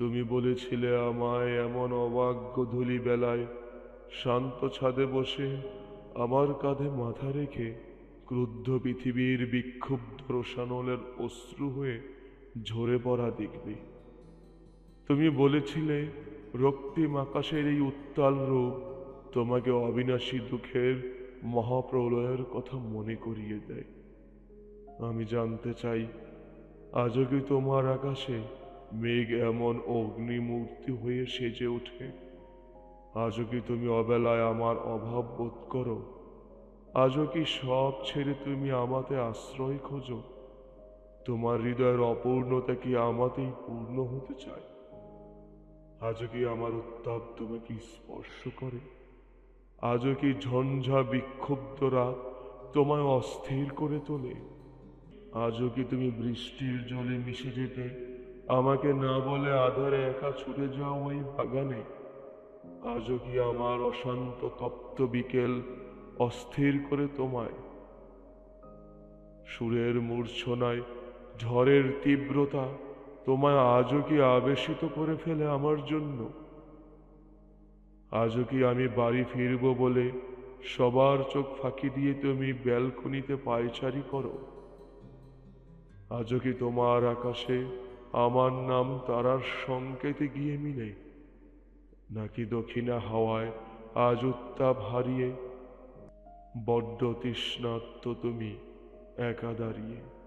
তুমি বলেছিলে আমায় এমন অবাগ্য ধুলি বেলায় শান্ত ছাদে বসে আমার কাঁধে মাথা রেখে ক্রুদ্ধ পৃথিবীর বিক্ষুব্ধ রোশানলের অশ্রু হয়ে ঝরে পড়া দেখবে তুমি বলেছিলে, রক্তিম আকাশের এই উত্তাল রূপ তোমাকে অবিনাশী দুঃখের মহাপ্রলয়ের কথা মনে করিয়ে দেয়। আমি জানতে চাই, আজও কি তোমার আকাশে মেঘ এমন অগ্নিমূর্তি হয়ে সেজে ওঠে। আজও কি তুমি অবেলায় আমার অভাব বোধ করো? আজও কি সব ছেড়ে তুমি আমাতে আশ্রয় খোঁজো? তোমার হৃদয়ের অপূর্ণতা কি আমাতেই পূর্ণ হতে চায়? আজও কি আমার উত্তাপ তোমাকে স্পর্শ করে? আজও কি ঝঞ্ঝা বিক্ষুব্ধ রাত তোমায় অস্থির করে তোলে? আজও কি তুমি বৃষ্টির জলে মিশে যেতে আমাকে না বলে আধারে একা ছুটে যাও ওই বাগানে। আজও কি আমার অশান্ত তপ্ত বিকেল অস্থির করে তোমায়? সুরের মূর্ছনায়, ঝড়ের তীব্রতা তোমায় আজও কি আবেশিত করে ফেলে আমার জন্য? আজও কি আমি বাড়ি ফিরব বলে সবার চোখ ফাঁকি দিয়ে তুমি ব্যালকনিতে পায়চারি করো? আজও কি তোমার আকাশে আমার নাম তারার সংকেতে গিয়ে মিলে। নাকি দক্ষিণা হাওয়ায় আজ উত্তাপ হারিয়ে? বড্ড তৃষ্ণাত্ম তুমি একা দাঁড়িয়ে।